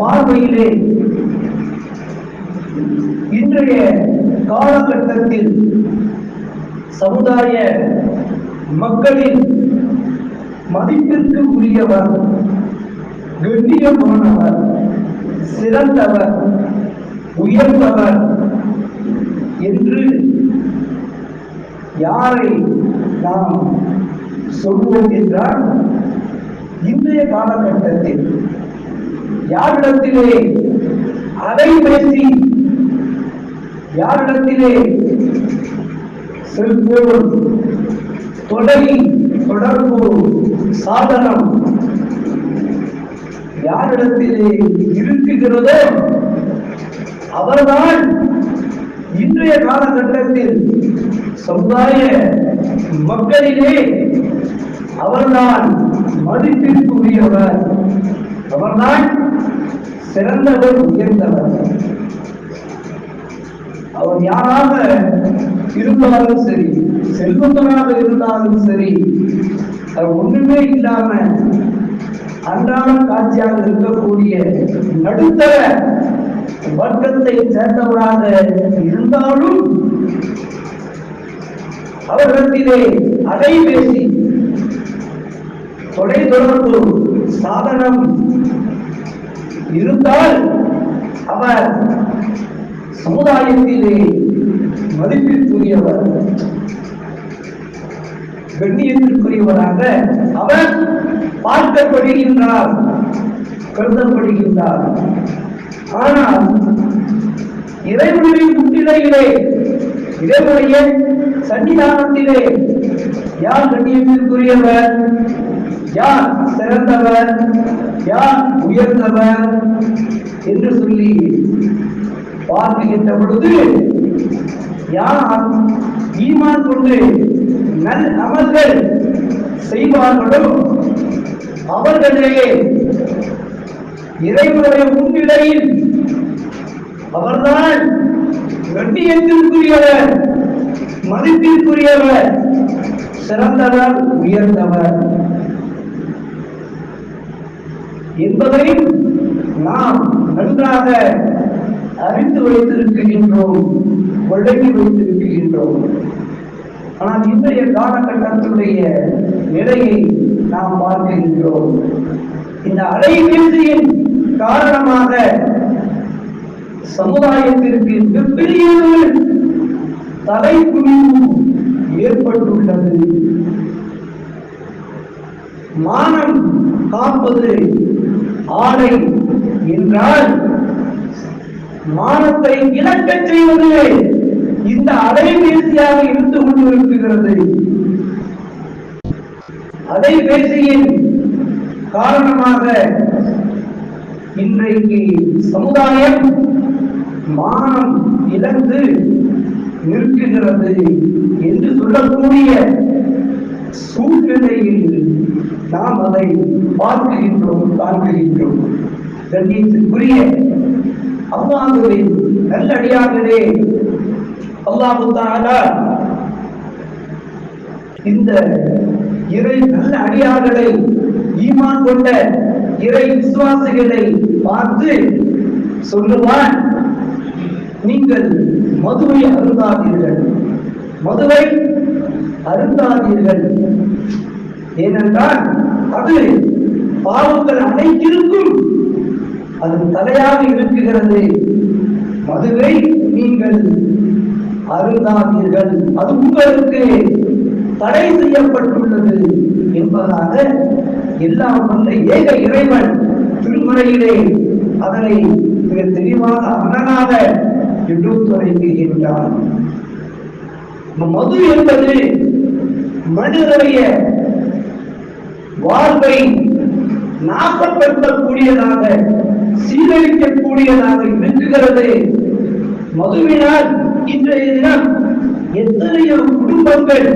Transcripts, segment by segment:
பார்வையிலே இன்றைய காலகட்டத்தில் சமுதாய மக்களின் மதிப்பிற்கு உரியவர் கண்ணியமானவர் சிறந்தவர் உயர்ந்தவர் என்று யாரை நாம் சொல்வோம் என்றால் இன்றைய காலகட்டத்தில் யாரிடத்திலே அதை பேசி யாரிடத்திலே செல்போன் தொடரி தொடர்பு சாதனம் யாரிடத்திலே இருக்குகிறதோ அவர்தான் இன்றைய காலகட்டத்தில் சமுதாய மக்களிலே அவர்தான் மதிப்பிற்குரியவர். அவர்தான் சிறந்தவர் உயர்ந்தவர். அவர் யாராக இருந்தாலும் சரி செல்வந்தராக இருந்தாலும் சரி அவர் ஒண்ணுமே இல்லாம அன்றாட காட்சியாக இருக்கக்கூடிய நடுத்தர வர்க்கத்தை சேர்ந்தவராக இருந்தாலும் அவர்களிடத்திலே அலைபேசி தொலைத்தொடர்பு சாதனம் இருந்தால் அவர் சமுதாயத்திலே மதிப்பிற்குரியவர் கண்ணியத்திற்குரியவராக அவர் பார்க்கப்படுகின்றார் கருதப்படுகின்றார். ஆனால் இறைவனின் முன்னிலையிலே இறைவனுடைய சன்னிதானத்திலே யார் கண்ணியத்திற்குரியவர்? யார் சிறந்தவர் யார் உயர்ந்தவர் என்று சொல்லி பார்க்கின்ற பொழுது யார் ஈமான் கொண்டு நல் அமல்கள் செய்வார்களோ அவர்களே இறைவனுடைய முன்னிலையில் அவர்தான் கண்ணியத்திற்குரியவர் மதிப்பிற்குரியவர் சிறந்தவர் உயர்ந்தவர். என்பதை நாம் நன்றாக அறிந்து வைத்திருக்கின்றோம் ஒழுங்கி வைத்திருக்கின்றோம். ஆனால் இன்றைய காலகட்டத்தினுடைய நிலையை நாம் பார்க்கின்றோம். இந்த அலைபேசியின் காரணமாக சமுதாயத்திற்கு மிகப்பெரிய தலைக்குழிவு ஏற்பட்டுள்ளது. மானம் காப்பது ஆடை என்றால் மானத்தை இழக்கச் செய்வது இந்த அலைபேசியாக இருந்து கொண்டிருக்கிறது அலைபேசியின் காரணமாக இன்றைக்கு சமுதாயம் மானம் இழந்து நிற்கின்றது என்று சொல்லக்கூடிய சூழ்நிலையில் நாம் அதை பார்க்கின்றோம் பார்க்கின்றோம் கண்ணியத்திற்குரிய அல்லாஹுவின் நல்லடியார்களே அல்லாஹு தஆலா இந்த இறை நல்ல அடியார்களை ஈமான் கொண்ட இறை விசுவாசிகளை பார்த்து சொல்லுவான் நீங்கள் மதுவை அருந்தாதீர்கள். மதுவை அருந்தாதீர்கள். ஏனென்றால் அது பாவங்கள் அனைத்திற்கும் அது தலையாக இருக்குகிறது. மதுவை நீங்கள் அருந்தாதீர்கள். அது உங்களுக்கு தடை செய்யப்பட்டுள்ளது என்பதாக எல்லாம் வந்த ஏக இறைவன் திருமுறையிலே அதனை மிக தெளிவாக அழகாக எடுத்துரைக்கின்றான் மது என்பது மனிதனுடைய வாழ்வை நாசப்படுத்தக்கூடியதாக சீரழிக்கக்கூடியதாக இருக்குகிறது மதுவினால் இன்றைய தினம் எத்தனையோ குடும்பங்கள்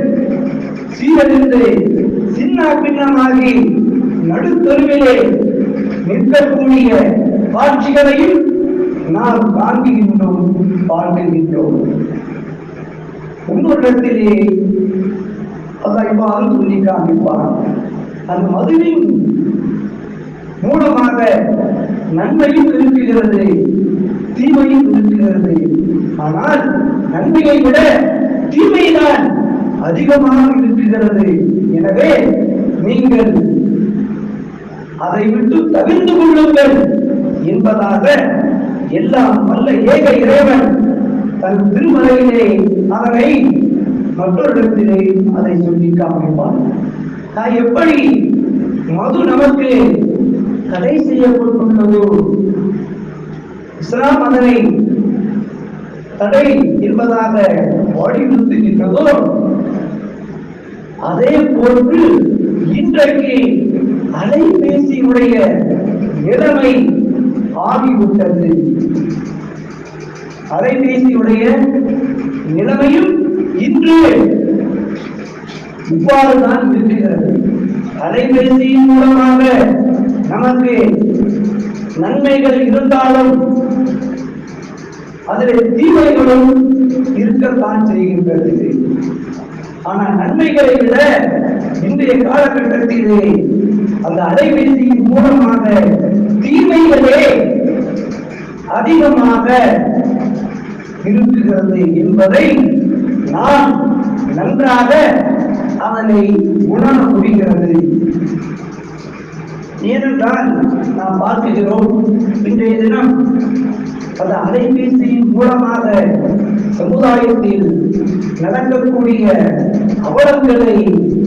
சீரழிந்து சின்ன பின்னமாகி நடுத்தருவிலே நிற்கக்கூடிய காட்சிகளையும் நாம் காண்கின்றோம் பார்க்கின்றோம். இன்னொரு அதான் இவ்வாறு சொல்லி காண்பிப்பான் அந்த மதுவின் மூலமாக நன்மையும் இருக்கிறது தீமையும் இருக்கிறது ஆனால் நன்மையை விட தீமைதான் அதிகமாக இருக்கிறது எனவே நீங்கள் அதை விட்டு தவிர்த்து கொள்ளுங்கள் என்பதாக எல்லாம் வல்ல ஏக இறைவன் தன் திருமலையிலே அதனை மற்றொரு இடத்திலே அதை சொல்லி காமிப்பான். நான் எப்படி மது நமக்கு தடை செய்யப்பட்டுள்ளதோ? இஸ்லாம் அதனை தடை என்பதாக வலியுறுத்துகின்றதோ அதே போன்று இன்றைக்கு அலைபேசியுடைய நிலைமை ஆகிவிட்டது அலைபேசியுடைய நிலைமையும் இன்று இவ்வாறுதான் இருக்கிறது அலைபேசியின் மூலமாக நமக்கு நன்மைகள் இருந்தாலும் அதில் தீமைகளும் இருக்கத்தான் செய்கின்றது. ஆனால் நன்மைகளை விட இன்றைய காலகட்டத்திலே அந்த அலைபேசியின் மூலமாக தீமைகளே அதிகமாக இருக்குகிறது என்பதை நாம் நன்றாக அவனை உணர முடிகிறது. ஏனென்றால் நாம் பார்க்கிறோம் இன்றைய தினம் அந்த அலைபேசியின் மூலமாக சமுதாயத்தில் நடக்கக்கூடிய அவலங்களை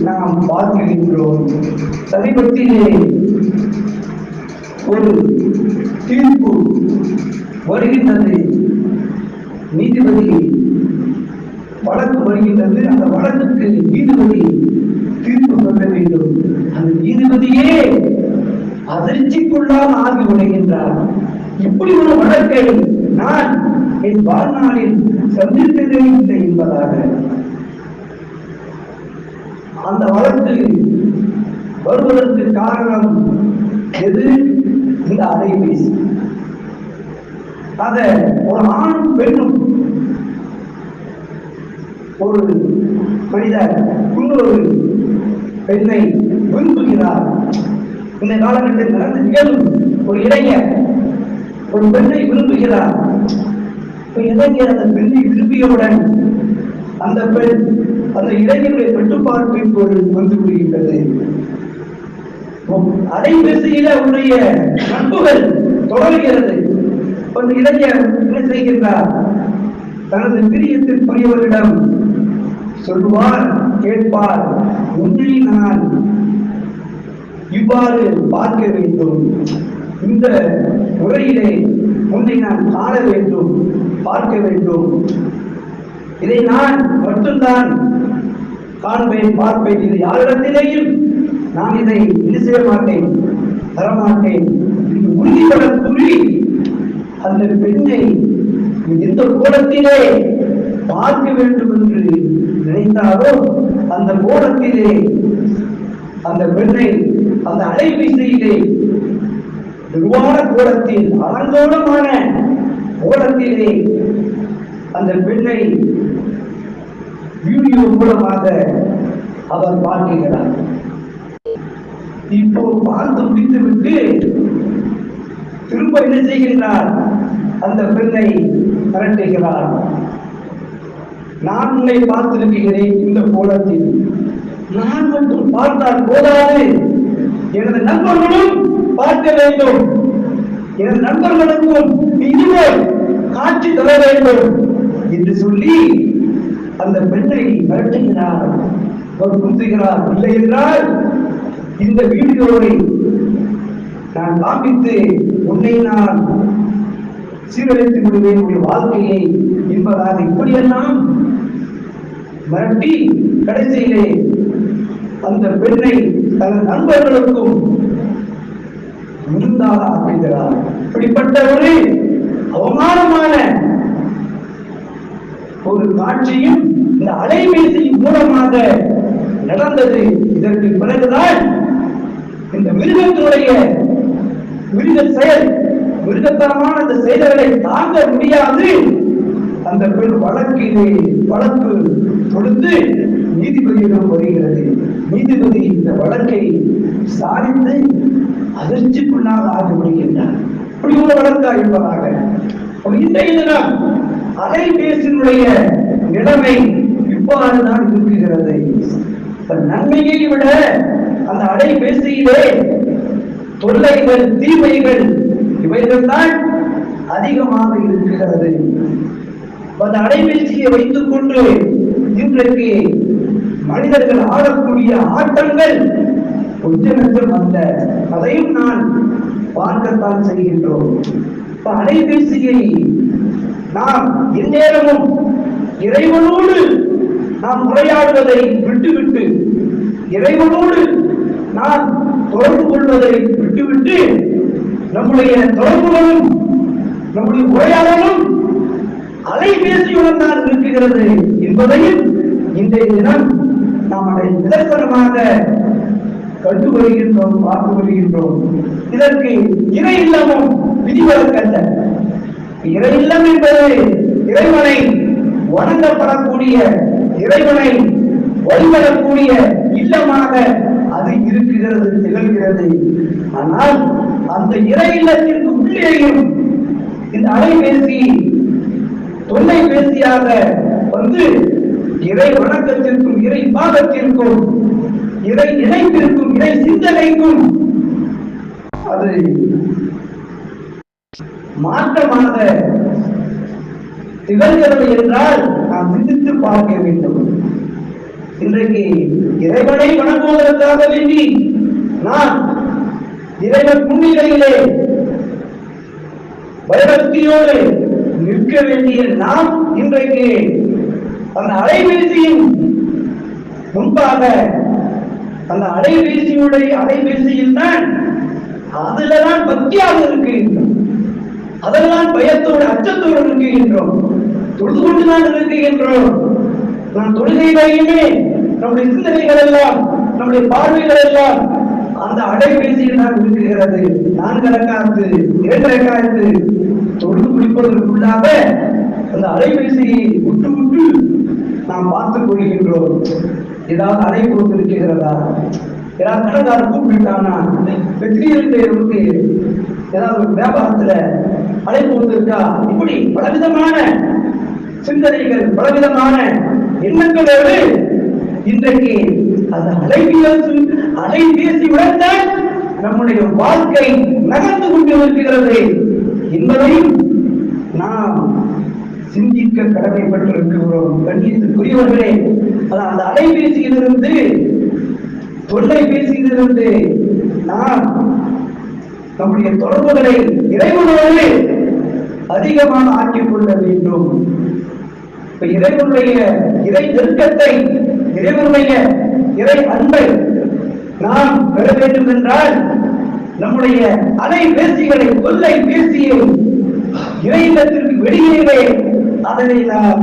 நாம் பார்க்கின்றோம். சமீபத்திலே ஒரு தீர்ப்பு வருகின்றது. நீதிபதி வழக்கு வருகின்றது. அந்த வழக்குக்கு நீதிபதி தீர்ப்பு சொல்ல வேண்டும். அந்த நீதிபதியே அதிர்ச்சிக்குள்ளால் ஆகி விடுகின்றார். இப்படி ஒரு வழக்கை நான் என் வாழ்நாளில் சந்தித்ததே இல்லை என்பதாக. அந்த வழக்கு வருவதற்கு காரணம் எது? இந்த அலைபேசி. அத ஒரு ஆண் பெண்ணும் ஒரு மனிதர் இன்னொரு பெண்ணை விரும்புகிறார். இந்த காலகட்டத்தில் நடந்து நிகழும் ஒரு இளைஞர் ஒரு பெண்ணை விரும்புகிறார். இளைஞர் அந்த பெண்ணை விரும்பியவுடன் அந்த பெண் அந்த இளைஞருடைய கட்டுப்பாட்டிற்குள் வந்து விடுகின்றது. அலைபேசியில உடைய நட்புகள் தொடர்கிறது. ஒரு இளைஞர் என்ன செய்கின்றார்? தனது பிரியத்திற்குரியவரிடம் சொல்வார் கேட்பார் உன்னை நான் இவ்வாறு பார்க்க வேண்டும். இந்த முறையிலே உன்னை நான் காண வேண்டும் பார்க்க வேண்டும். இதை நான் மட்டும்தான் காண்பேன் பார்ப்பேன். இது யாரிடத்திலேயும் நான் இதை இது செய்ய மாட்டேன் தரமாட்டேன். உறுதிபட துள்ளி அந்த பெண்ணை எந்த கோலத்திலே பார்க்க வேண்டும் என்று நினைத்தாரோ அந்த கோலத்திலே அந்த பெண்ணை அந்த அலைவீசையிலே நிர்வாண கோலத்தில் அலங்கோலமான கோலத்திலே அந்த பெண்ணை வீடியோ மூலமாக அவர் பார்க்கிறார். இப்போ பார்த்து முடித்துவிட்டு திரும்ப என்ன செய்கின்றார்? அந்த பெண்ணை மிரட்டுகிறார் நான் உன்னை பார்த்திருக்கிறேன் இந்த கோலத்தில். நான் மட்டும் பார்த்தால் போதாது. எனது நண்பர்களும் பார்க்க வேண்டும். எனது நண்பர்களுக்கும் இதுவே காட்சி தர வேண்டும் என்று சொல்லி அந்த பெண்ணை மிரட்டுகிறார். அவர் குந்துகிறார் இல்லை என்றால் இந்த வீடியோவை நான் காண்பித்து உன்னை நான் சீரழித்து விடுவேன் உடைய வாழ்க்கையை என்பதாக இப்படியெல்லாம் மிரட்டி கடைசியிலே அந்த பெண்ணை தனது நண்பர்களுக்கும் இருந்தால் ஆக்குகிறார் இப்படிப்பட்ட ஒரு அவமானமான ஒரு காட்சியும் இந்த அலைபேசியின் மூலமாக நடந்தது. இதற்கு பிறகுதான் இந்த மிருகத்தினுடைய மிருக செயல் மிருகத்தனமான அந்த செயல்களை தாங்க முடியாது. அந்த பெண் வழக்கிலே வழக்கு தொடுத்து நீதிபதியிடம் வருகிறது. நீதிபதி இந்த வழக்கை சாதித்து அதிர்ச்சிக்குள்ளாக ஆகிவிடுகின்றார் இப்படி ஒரு வழக்கா என்பதாக அப்ப இன்றைய தினம் அலைபேசியினுடைய நிலைமை இவ்வாறு தான் இருக்குகிறது நன்மையை விட அந்த அலைபேசியிலே தொல்லைகள் தீமைகள் இவைகள் தான் அதிகமாக இருக்கிறது. அந்த அடைவீழ்ச்சியை வைத்துக் கொண்டு இன்றைக்கு மனிதர்கள் ஆடக்கூடிய ஆட்டங்கள் கொஞ்சம் அல்ல. அதையும் நான் பார்க்கத்தான் செய்கின்றோம். அலைபேசியை நாம் எந்நேரமும் இறைவனோடு நாம் உரையாடுவதை விட்டுவிட்டு இறைவனோடு நாம் தொடர்பு கொள்வதை விட்டுவிட்டு நம்முடைய தொடர்புகளும் நம்முடைய உரையாடலும் அலைபேசியுடன் தான் இருக்குகிறது என்பதையும் இன்றைய தினம் நாம் அதை நிதர்சனமாக கண்டு வருகின்றோம் பார்த்து வருகின்றோம் இதற்கு இறை இல்லமும் விதிவிலக்கல்ல. இறை இல்லம் என்பது இறைவனை வணங்கப்படக்கூடிய இறைவனை வழிபடக்கூடிய இல்லமாக அது இருக்குகிறது திகழ்கிறது. ஆனால் அந்த இறை இல்லத்திற்கு உள்ளேயும் இந்த அலைபேசி தொல்லைபேசியாக வந்து இறை வணக்கத்திற்கும் இறை பாதத்திற்கும் இறை இணைப்பிற்கும் இறை சிந்தனைக்கும் அது மாற்றமாக திகழ்கிறது என்றால் நாம் சிந்தித்து பார்க்க வேண்டும். இன்றைக்கு இறைவனை வணங்குவதற்காக வேண்டி நான் இறைவன் முன்னிலையிலே பயபக்தியோடு நிற்க வேண்டிய நாம் இன்றைக்கு அந்த அலைபேசியின் முன்பாக அந்த அலைபேசியுடைய அலைபேசியில் தான் அதுலதான் பக்தியாக இருக்கின்றோம். அதெல்லாம் பயத்தோடு அச்சத்தோடு இருக்குகின்றோம் தொழுது கொண்டுதான் இருக்குகின்றோம் நாம் தொழுகையிலேயுமே நம்முடைய சிந்தனைகள் எல்லாம் நம்முடைய பார்வைகள் எல்லாம் அந்த அலைபேசியில் தான் இருக்குகிறது நான்கு ரக்காத்து ஏழு ரக்காத்து தொழுது குடிப்பதற்குள்ளாக அந்த அலைபேசியை விட்டு விட்டு நாம் பார்த்துக் கொள்கின்றோம். ஏதாவது அழைப்பு இருக்கிறதா ஏதாவது கடன்காரர் கூப்பிட்டானா? திடீர்னு ஏதாவது ஒரு வியாபாரத்துல அழைப்பு வந்திருக்கா இப்படி பலவிதமான சிந்தனைகள் பலவிதமான எண்ணங்களோடு இன்றைக்கு அந்த அலைவியல் அலைபேசி உடன் நம்முடைய வாழ்க்கை நகர்ந்து கொண்டு இருக்கிறது என்பதையும் நாம் சிந்திக்க கடமைப்பட்டிருக்கிறோம். கண்ணியத்துக்குரியவர்களே அது அந்த அலைபேசியிலிருந்து தொல்லைபேசியிலிருந்து நாம் நம்முடைய தொடர்புகளை இறைவனோடு அதிகமாக ஆக்கிக் கொள்ள வேண்டும். இறைவனுடைய இறை நெருக்கத்தை இறைவனுடைய இறை அன்பை நாம் பெற வேண்டும் என்றால் நம்முடைய அலைபேசிகளை கொள்ளை பேசியை இறையினத்திற்கு வெளியேவே அதனை நாம்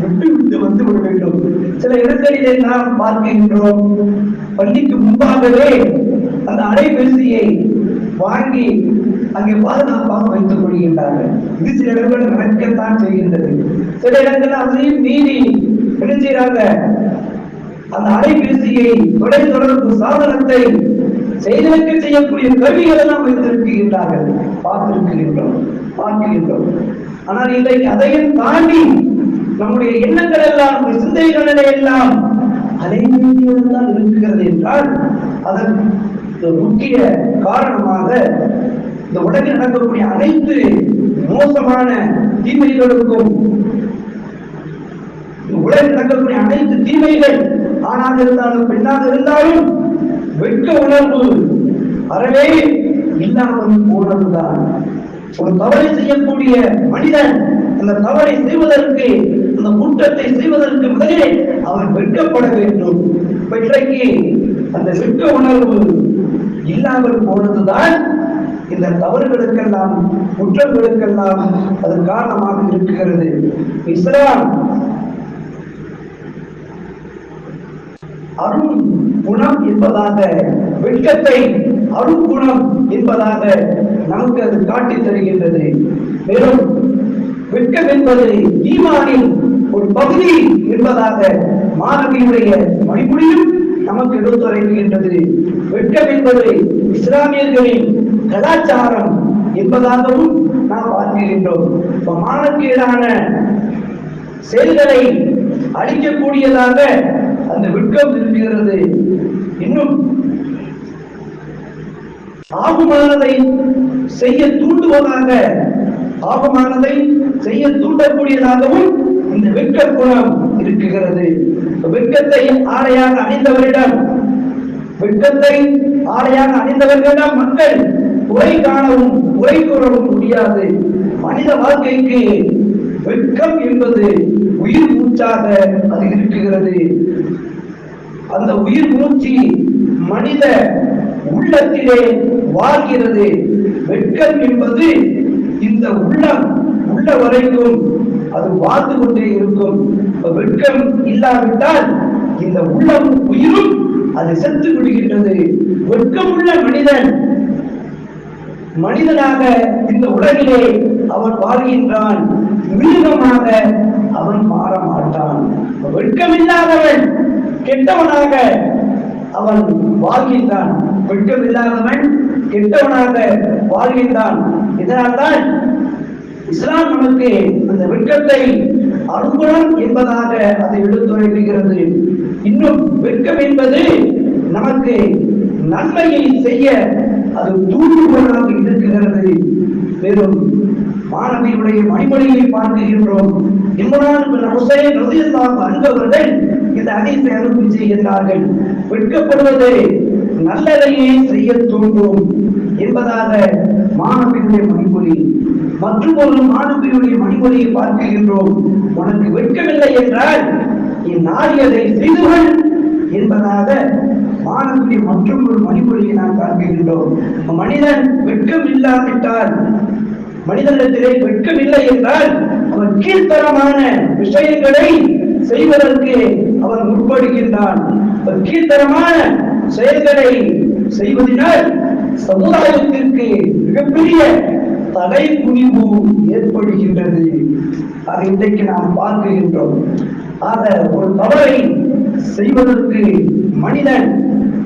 விட்டுவிட்டு வந்து விட வேண்டும். சில இடங்களிலே நாம் பார்க்கின்றோம் பள்ளிக்கு முன்பாகவே அந்த அலைபேசியை வாங்கி அங்கே பாதுகாப்பாக வைத்துக் கொள்கின்றார்கள். இது சில இடங்கள் நடக்கத்தான் செய்கின்றது. சில இடங்கள் அதையும் மீறி என்ன செய்யறாங்க அந்த அலைபேசியை தொலை தொடர்பு சாதனத்தை செயலுக்கு செய்யக்கூடிய கருவிகள் எல்லாம் வைத்திருக்கின்றார்கள். பார்த்திருக்கின்றோம் பார்க்கின்றோம். ஆனால் இன்றைக்கு அதையும் தாண்டி நம்முடைய எண்ணங்கள் எல்லாம் நம்முடைய சிந்தைகள் எல்லாம் அலைபேசியோடு தான் இருக்கிறது என்றால் அதன் முக்கிய காரணமாக இந்த உலகில் நடக்கக்கூடிய அனைத்து மோசமான தீமைகளுக்கும் இந்த உலகில் நடக்கக்கூடிய அனைத்து தீமைகள் ஆணாக இருந்தாலும் பெண்ணாக இருந்தாலும் வெட்க உணர்வு அறவே இல்லாமல் போனதுதான். ஒரு தவறை செய்யக்கூடிய மனிதன் அந்த தவறை செய்வதற்கு அந்த குற்றத்தை செய்வதற்கு முதலே அவன் வெட்கப்பட வேண்டும். இப்ப இன்றைக்கு அந்த வெட்க உணர்வு இல்லாமல் போனதுதான் இந்த தவறுகளுக்கெல்லாம் குற்றங்களுக்கெல்லாம் அது காரணமாக இருக்கிறது. இஸ்லாம் அருள் குணம் என்பதாக வெட்கத்தை அருள் குணம் என்பதாக நமக்கு அது காட்டித் தருகின்றது. மேலும் வெட்கம் என்பது ஈமானின் ஒரு பகுதி என்பதாக மாணவியுடைய மணிமுடியும் நமக்கு எடுத்துரைக்கின்றது வெட்கம் என்பது இஸ்லாமியர்களின் கலாச்சாரம் என்பதாகவும் நாம் பார்க்கின்றோம். இப்ப மானக்கீடான செயல்களை அழிக்கக்கூடியதாக அந்த வெட்கம் இருக்கிறது. இன்னும் ஆகுமானதை செய்ய தூண்டுவதாக ஆகுமானதை செய்ய தூண்டக்கூடியதாகவும் இந்த வெட்க குணம் இருக்குகிறது வெட்கத்தை ஆடையாக அணிந்தவரிடம் வெட்கத்தை ஆடையாக அணிந்தவர்களிடம் மக்கள் உரை காணவும் உரை கூறவும் முடியாது. மனித வாழ்க்கைக்கு வெட்கம் என்பது உயிர் மூச்சாக அது இருக்குகிறது அந்த உயிர் மூச்சு மனித உள்ளத்திலே வாழ்கிறது. வெட்கம் என்பது இந்த உள்ளம் உள்ள வரைக்கும் அது வாழ்ந்து கொண்டே இருக்கும். வெட்கம் இல்லாவிட்டால் இந்த உள்ளம் உயிரும் அது செத்து விடுகின்றது. வெட்கமுள்ள மனிதன் மனிதனாக இந்த உலகிலே அவன் வாழ்கின்றான். மிருகமாக அவன் மாற மாட்டான் வெட்கமில்லாதவன் கெட்டவனாக அவன் வாழ்கின்றான். வெட்கமில்லாதவன் கெட்டவனாக வாழ்கின்றான். இதனால்தான் இஸ்லாம் நமக்கு அந்த வெட்கத்தை அனுகுணம் என்பதாக அதை எடுத்துரைக்கிறது இன்னும் வெட்கம் என்பது நமக்கு நன்மையை செய்ய அது தூண்டுகோலாக இருக்கிறது. வெறும் மாணவியுடைய மணிமொழியை பார்க்கின்றோம். இம்ரான் பின் ஹுசைன் ரதியல்லாஹு அன்ஹு இந்த ஹதீஸை அனுப்பி செய்கிறார்கள். வெட்கப்படுவதே நல்லதையே செய்ய தூண்டும் என்பதாக மாணவியுடைய மணிமொழி. மற்றும் ஒரு மாணவியுடைய மணிமொழியை பார்க்கின்றோம். உனக்கு வெட்கமில்லை என்றால் இந்நாரியதை செய்துகள் என்பதாக மாணவியை மற்றும் ஒரு மணிமொழியை நாம் பார்க்கின்றோம். மனிதன் வெட்கம் இல்லாவிட்டால் மனிதனிடத்திலே வெட்கம் என்றால் அவன் கீழ்த்தரமான விஷயங்களை செய்வதற்கு அவன் முற்படுகின்றான். கீழ்த்தரமான செயல்களை செய்வதனால் சமுதாயத்திற்கு மிகப்பெரிய தலை குனிவு ஏற்படுகின்றது. அதை இன்றைக்கு நாம் பார்க்கின்றோம். ஆக ஒரு தவறை செய்வதற்கு மனிதன்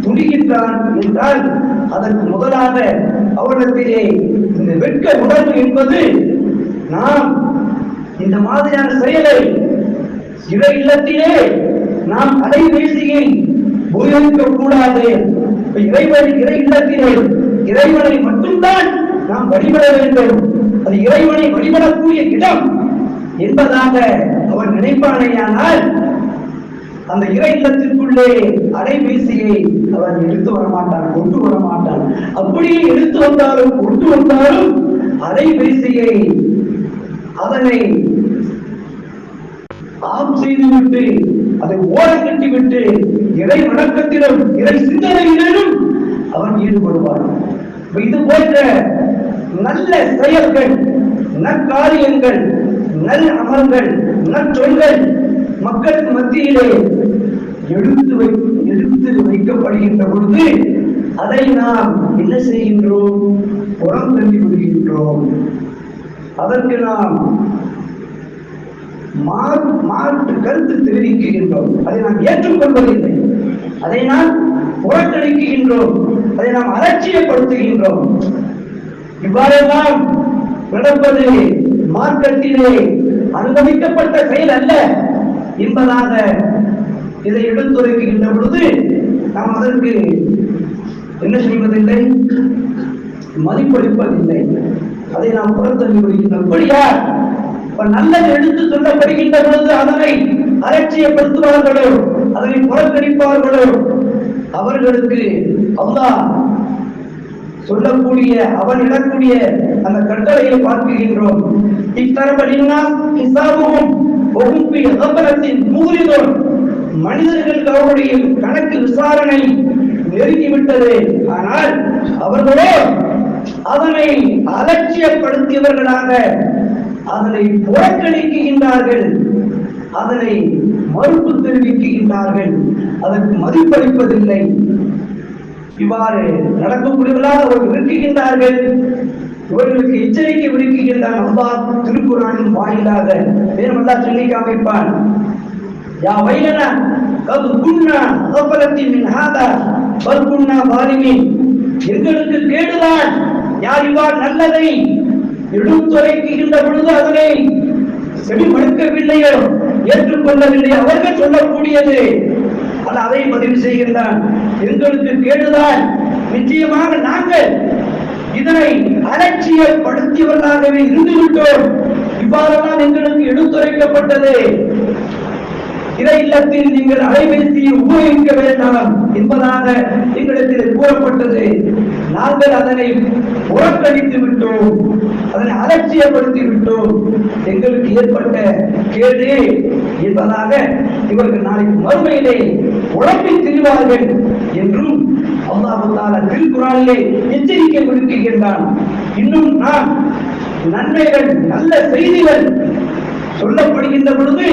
துணிகின்றான் என்றால் அதற்கு முதலாக அவரிடத்திலே இந்த வெட்க உணர்வு என்பது நாம் இந்த மாதிரியான செயலை இறை இல்லத்திலே நாம் அலைபேசியை உபயோகிக்க கூடாது இறைவனை இறை இல்லத்திலே இறைவனை மட்டும்தான் நாம் வழிபட வேண்டும். அது இறைவனை வழிபடக்கூடிய இடம் என்பதாக அவன் நினைப்பானேயானால் அந்த இறை இல்லத்திற்குள்ளே அலைபேசியை அவன் எடுத்து வர மாட்டான் கொண்டு வர மாட்டான் அப்படியே எடுத்து வந்தாலும் கொண்டு வந்தாலும் அலைபேசியை அதனை ஆம் செய்துவிட்டு அதை ஓரம் கட்டிவிட்டு இறை வணக்கத்திலும் இறை சிந்தனையிலும் அவன் ஈடுபடுவான். இது போன்ற நல்ல செயல்கள் நற்காரியங்கள் நல் அமல்கள் நற்சொல்கள் மக்களுக்கு மத்தியிலே எடுத்து வை எடுத்து வைக்கப்படுகின்ற பொழுது அதை நாம் என்ன செய்கின்றோம்? புறம் தள்ளி விடுகின்றோம். அதற்கு நாம் மாறு மாற்று கருத்து தெரிவிக்கின்றோம். அதை நாம் ஏற்றுக்கொள்வதில்லை. அதை நாம் புறக்கணிக்கின்றோம். அதை நாம் அலட்சியப்படுத்துகின்றோம். இவ்வாறெல்லாம் நடப்பது மார்க்கத்திலே அனுமதிக்கப்பட்ட செயல் அல்ல. என்பதாக இதை எடுத்துரைக்கின்ற பொழுது நாம் அதற்கு என்ன செய்வதில்லை மதிப்பளிப்பதில்லை. அதை நாம் புறத்தள்ளி விடுகின்றோம். அப்படியா? இப்ப நல்லது எடுத்து சொல்லப்படுகின்ற பொழுது அதனை அலட்சியப்படுத்துவார்களோ? அதனை புறக்கணிப்பார்களோ? அவர்களுக்கு அல்லாஹ் சொல்லக்கூடிய அவன் இடக்கூடிய அந்த கட்டளையை பார்க்குகின்றோம். இத்தரப்படினா வகுப்பு எதபலத்தின் மூலிதோன் மனிதர்கள் அவருடைய கணக்கு விசாரணை நெருங்கிவிட்டது. ஆனால் அவர்களோ அதனை அலட்சியப்படுத்தியவர்களாக அதனை புறக்கணிக்கின்றார்கள். அதனை மறுப்பு தெரிவிக்கின்றார்கள். அதற்கு மதிப்பளிப்பதில்லை. இவ்வாறு நடக்கக்கூடியவர்களாக அவர்கள் இருக்கின்றார்கள். இவர்களுக்கு எச்சரிக்கை விடுக்கின்றான் அல்லாஹ் திருக்குறானின் வாயிலாக. வேறு அல்லா சொல்லி காமிப்பான். யா வைலனா கது குன்னா கபலத்தின் மின் ஹாதா பல் குன்னா வாலிமின். எங்களுக்கு கேடுதான் யார் இவ்வாறு நல்லதை எடுத்துரைக்குகின்ற பொழுது அதனை செவிமடுக்கவில்லையோ? ஏற்றுக்கொள்ளவில்லை. அவர்கள் சொல்லக்கூடியது. அல்ல அதை பதிவு செய்கின்றான். எங்களுக்கு கேடுதான் நிச்சயமாக நாங்கள் இதனை அலட்சியப்படுத்தியவர்களாகவே இருந்துவிட்டோம். இவ்வாறெல்லாம் எங்களுக்கு எடுத்துரைக்கப்பட்டது. இறை இல்லத்தில் நீங்கள் அலைபேசியை உபயோகிக்க வேண்டாம் என்பதாக எங்களிடத்தில் கூறப்பட்டது. நாங்கள் அதனை புறக்கணித்து விட்டோம். அதனை அலட்சியப்படுத்தி விட்டோம். எங்களுக்கு ஏற்பட்ட கேடு என்பதாக இவர்கள் நாளைக்கு மறுமையிலே உழைப்பை திரிவார்கள் என்றும் அல்லாஹால திருக்குறானிலே எச்சரிக்கை விடுக்கின்றான். இன்னும் நாம் நன்மைகள் நல்ல செய்திகள் சொல்லப்படுகின்ற பொழுது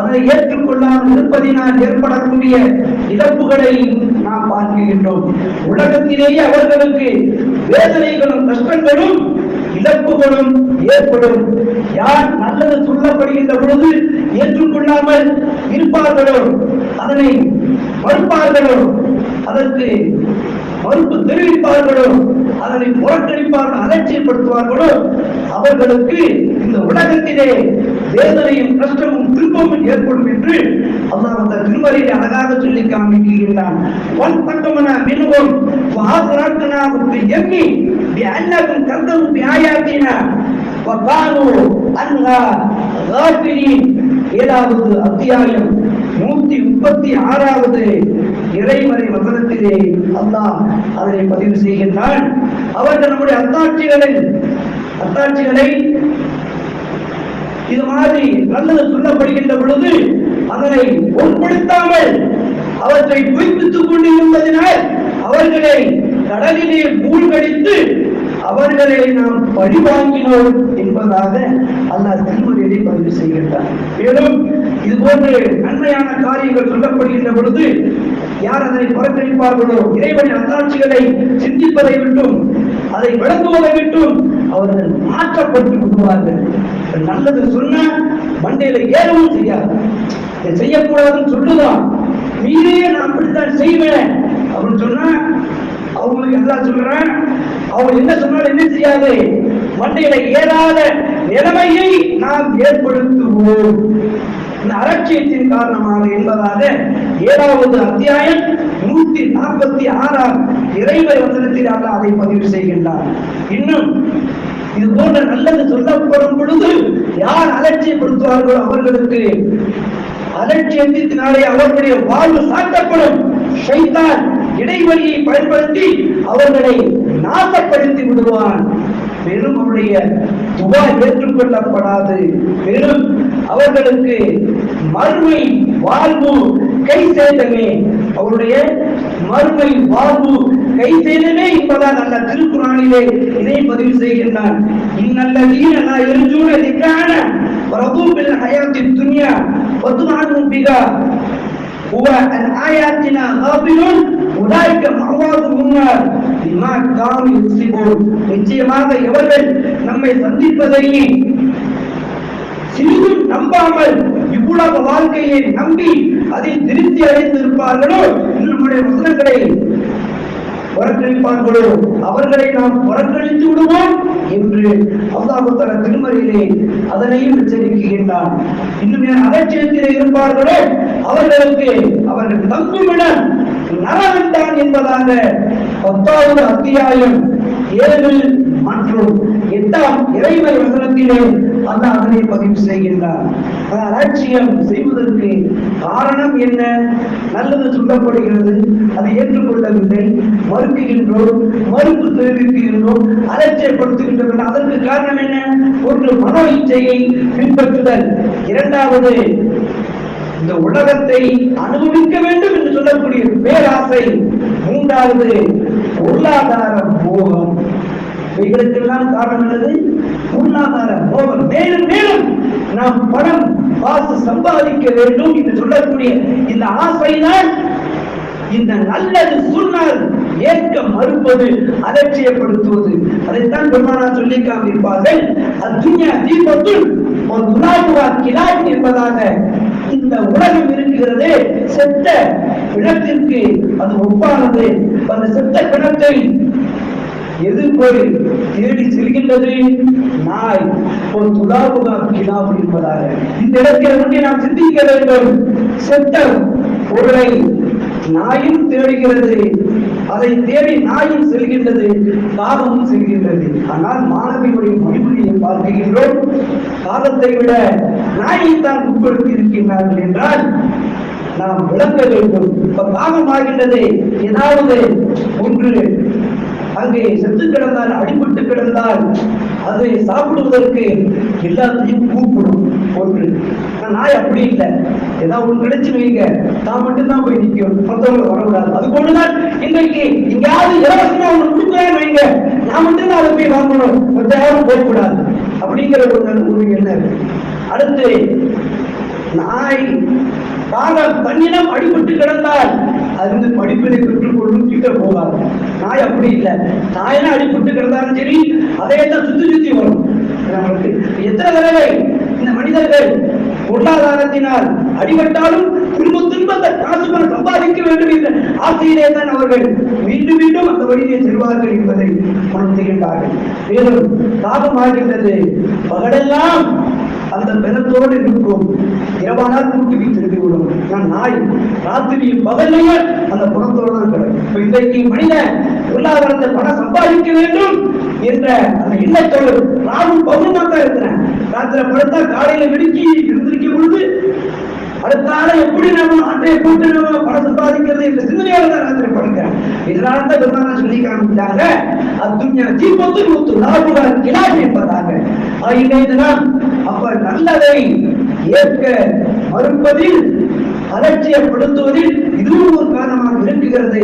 அதை ஏற்றுக்கொள்ளாமல் இருப்பதினால் ஏற்படக்கூடிய இழப்புகளை நாம் பார்க்கின்றோம். உலகத்திலேயே அவர்களுக்கு வேதனைகளும் கஷ்டங்களும் இழப்புகளும் ஏற்படும். யார் நல்லது சொல்லப்படுகின்ற பொழுது ஏற்றுக்கொள்ளாமல் இருப்பார்களோ அதனை மறுப்பார்களோ அதற்கு மறுப்பு தெரிவிப்பார்களோ அதனை புறக்கணிப்பார்கள் அலட்சியப்படுத்துவார்களோ அவர்களுக்கு இந்த உலகத்திலே வேதனையும் கஷ்டமும் திருப்பமும் ஏற்படும் என்று அல்லாஹ் அந்த திருமறையை அழகாக சொல்லி காமிக்கின்றான் ஒன் பட்டமன மின்வம் வாசராக்கனாவுக்கு எம்மி அண்ணாக்கும் கந்தவும் வியாயாத்தினா வகானோ அன்ஹா காபிரின் ஏழாவது அத்தியாயம். நூத்தி முப்பத்தி ஆறாவது இறைமறை வசனத்திலே அல்லாஹ் அதனை பதிவு செய்கின்றான். அவர்கள் நம்முடைய அத்தாட்சிகளை அத்தாட்சிகளை இது மாதிரி நல்லது சொல்லப்படுகின்ற பொழுது அதனை பொருட்படுத்தாமல் அவற்றை பொய்ப்பித்துக் கொண்டிருந்ததினால் அவர்களை கடலிலே மூழ்கடித்து அவர்களை நாம் பழிவாங்கினோம் என்பதாக அல்லாஹ் திருமறையை பதிவு செய்கின்றார். மேலும் இது போன்று நன்மையான காரியங்கள் சொல்லப்படுகின்ற பொழுது யார் அதனை புறக்கணிப்பார்களோ இறைவனின் அத்தாட்சிகளை சிந்திப்பதை விட்டும் அதை விளங்குவதை விட்டும் அவர்கள் மாற்றப்பட்டு விடுவார்கள். நல்லது சொன்ன மண்டையில ஏறவும் செய்யாது. இதை செய்யக்கூடாதுன்னு சொல்லுதான். நீரே நான் அப்படித்தான் செய்வேன் அப்படின்னு சொன்னா அவங்களுக்கு எல்லாம் சொல்றேன் அவங்க என்ன சொன்னாலும் என்ன செய்யாது மண்டையில ஏறாத நிலைமையை நாம் ஏற்படுத்துவோம். இந்த அலட்சியத்தின் காரணமாக என்பதாக ஏழாவது அத்தியாயம் நூத்தி நாற்பத்தி ஆறாம் இறைவை வசனத்தில் அல்ல அதை பதிவு செய்கின்றார் இன்னும் இது போன்ற நல்லது சொல்லப்படும் பொழுது யார் அலட்சியப்படுத்துவார்களோ அவர்களுக்கு அலட்சியத்தினாலே அவர்களுடைய வாழ்வு சாட்டப்படும். ஷைத்தான் இடைவெளியை பயன்படுத்தி அவர்களை நாசப்படுத்தி விடுவான். மேலும் அவருடைய துவா ஏற்றுக்கொள்ளப்படாது. மேலும் அவர்களுக்கு மறுமை வாழ்வு கை சேதமே. அவருடைய மறுமை வாழ்வு கை சேதமே இப்பதான் அல்ல திருக்குறானிலே இதை பதிவு செய்கின்றான். இந்நல்ல நான் எரிஞ்சூன திக்கான பில் ஹயாத்தின் துன்யா நாள் முன்பிகா هو عن آياتنا غافل أولئك مأواهم النار بما كانوا يكسبون நிச்சயமாக எவர்கள் நம்மை சந்திப்பதை சிறிதும் நம்பாமல் இவ்வுலக வாழ்க்கையை நம்பி அதில் திருப்தி அடைந்திருப்பார்களோ இன்னும் நம்முடைய வசனங்களை புறக்கணிப்பார்களோ? அவர்களை நாம் புறக்கணித்து விடுவோம் என்று அல்லாஹு திருமறையிலே அதனையும் எச்சரிக்கின்றான். இன்னும் என் அலட்சியத்திலே இருப்பார்களோ? அவர்களுக்கு அவர்கள் தங்குமிடம் நரகம்தான் என்பதாக பத்தாவது அத்தியாயம் ஏழு மற்றும் எட்டாம் இறைமை வசனத்திலே அல்ல அதனை பதிவு செய்கின்றார் அலட்சியம் செய்வதற்கு காரணம் என்ன? நல்லது சொல்லப்படுகிறது அதை ஏற்றுக்கொள்ளவில்லை. மறுக்குகின்றோம் மறுப்பு தெரிவிக்கின்றோம் அலட்சியப்படுத்துகின்றோம் அதற்கு காரணம் என்ன? ஒன்று மனோ இச்சையை பின்பற்றுதல். இரண்டாவது இந்த உலகத்தை அனுபவிக்க வேண்டும் என்று சொல்லக்கூடிய பேராசை. மூன்றாவது பொருளாதார போகம் இவைகளுக்கெல்லாம் காரணம் என்னது? பொருளாதார மோகம். மேலும் மேலும் நாம் பணம் காசு சம்பாதிக்க வேண்டும் என்று சொல்லக்கூடிய இந்த ஆசைதான் இந்த நல்லது சொன்னால் ஏற்க மறுப்பது அலட்சியப்படுத்துவது. அதைத்தான் பெருமானா சொல்லி காமிப்பார்கள் அத்துணியா தீபத்துள் ஒரு துலாபுரா கிலாய் என்பதாக இந்த உலகம் இருக்கிறது. செத்த பிணத்திற்கு அது ஒப்பானது. அந்த செத்த பிணத்தை எது தேடி செல்கின்றது நாய். ஒரு துலாபுகார் கிலாபு என்பதாக. இந்த இடத்தில் ஒன்றை நாம் சிந்திக்க வேண்டும். செத்த பொருளை நாயும் தேடுகிறது. அதை தேடி நாயும் செல்கின்றது காகமும் செல்கின்றது. ஆனால் மாணவியுடைய மொழிமொழியை பார்க்கின்றோம் காலத்தை விட நாயை தான் உட்படுத்தி இருக்கின்றார்கள் என்றால் நாம் விளங்க வேண்டும். இப்ப காகம் ஆகின்றது ஏதாவது ஒன்று. அங்கே செத்து கிடந்தால் அடிபட்டு கிடந்தால் அதை சாப்பிடுவதற்கு எல்லாத்தையும் கூப்பிடும் ஒன்று. ஆனா நாய் அப்படி இல்லை. ஏதாவது ஒன்று கிடைச்சு வைங்க. தான் மட்டும்தான் போய் நிற்கும். மற்றவங்க வரக்கூடாது. அது போலதான் இன்றைக்கு எங்கேயாவது இலவசமா ஒன்று கொடுக்குறேன் வைங்க. நான் மட்டும்தான் அதை போய் வாங்கணும். மற்ற யாரும் போகக்கூடாது அப்படிங்கிற ஒரு ஒரு எண்ணம் அடுத்து நாய் காலம் தன்னிடம் அடிபட்டு கிடந்தால் அது படிப்பினை பெற்றுக்கொள்ளும் கிட்ட போகாது. நாய் அப்படி இல்லை. நாயெல்லாம் அடிபட்டு கிடந்தாலும் சரி அதே தான் சுத்தி சுத்தி வரும். நம்மளுக்கு எத்தனை தடவை இந்த மனிதர்கள் பொருளாதாரத்தினால் அடிபட்டாலும் திரும்ப திரும்ப அந்த காசு பணம் சம்பாதிக்க வேண்டும் என்ற ஆசையிலே தான் அவர்கள் மீண்டும் மீண்டும் அந்த வழியிலே செல்வார்கள் என்பதை உணர்த்துகின்றார்கள். மேலும் தாபமாகின்றது பகடெல்லாம் அந்த பிணத்தோடு இருக்கும் இரவானால் கூட்டுக்கு திரும்பிவிடும் நான் நாய் ராத்திரி பகல்லையே அந்த புறத்தோடு தான் கிடக்கும். இப்ப இன்றைக்கு மனிதன் பொருளாதாரத்தை பணம் சம்பாதிக்க வேண்டும் என்ற அந்த எண்ணத்தோடு நானும் பகுமா தான் இருக்கிறேன் ராத்திரி படுத்தா காலையில விடுக்கி இருந்திருக்க பொழுது அடுத்த எப்படி நம்ம நாட்டை போட்டு நம்ம பணம் சம்பாதிக்கிறது என்ற சிந்தனையோட தான் ராத்திரி படுக்கிறேன் இதனால தான் பெருமானா சொல்லி காமிச்சாங்க அத்துஞா தீபத்து நூத்து லாபுகள் கிளாஸ் என்பதாக. ஆகிய அப்ப நல்லதை ஏற்க மறுப்பதில் அலட்சியப்படுத்துவதில் இதுவும் ஒரு காரணமாக இருக்குகிறது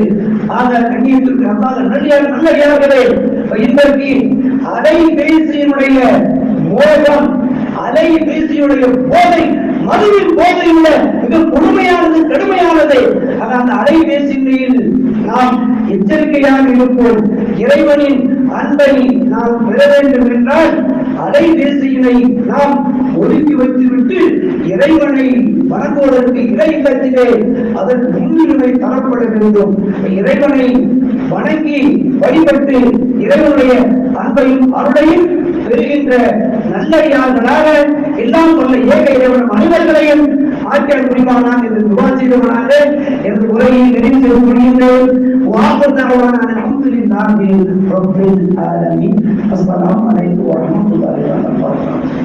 ஆக கண்ணியத்திற்கு அல்லாத நல்ல நல்லடியார்களே இதற்கு இன்றைக்கு அலைபேசியினுடைய மோகம் அலைபேசியுடைய போதை மதுவின் உள்ள மிக கொடுமையானது கடுமையானது. ஆக அந்த அலைபேசியில் நாம் எச்சரிக்கையாக இருப்போம். இறைவனின் அன்பை நாம் பெற வேண்டும் என்றால் அலைபேசியினை நாம் ஒதுக்கி வைத்துவிட்டு இறைவனை வணங்குவதற்கு இறை இடத்திலே அதற்கு முன்னுரிமை தரப்பட வேண்டும். இறைவனை வணங்கி வழிபட்டு இறைவனுடைய அன்பையும் அருளையும் பெறுகின்ற நல்லடியார்களாக எல்லாம் சொல்ல ஏக இறைவன் மனிதர்களையும் ஆக்கிய புரிவானான் என்று துவா செய்தவனாக எனது உரையை நிறைவு செய்து முடிகின்றேன் வாசத்தாவான அல்ஹம்துலில்லாஹி ரப்பில் ஆலமீன். அஸ்ஸலாமு அலைக்கும் வரஹ்மத்துல்லாஹி வபரகாத்துஹு.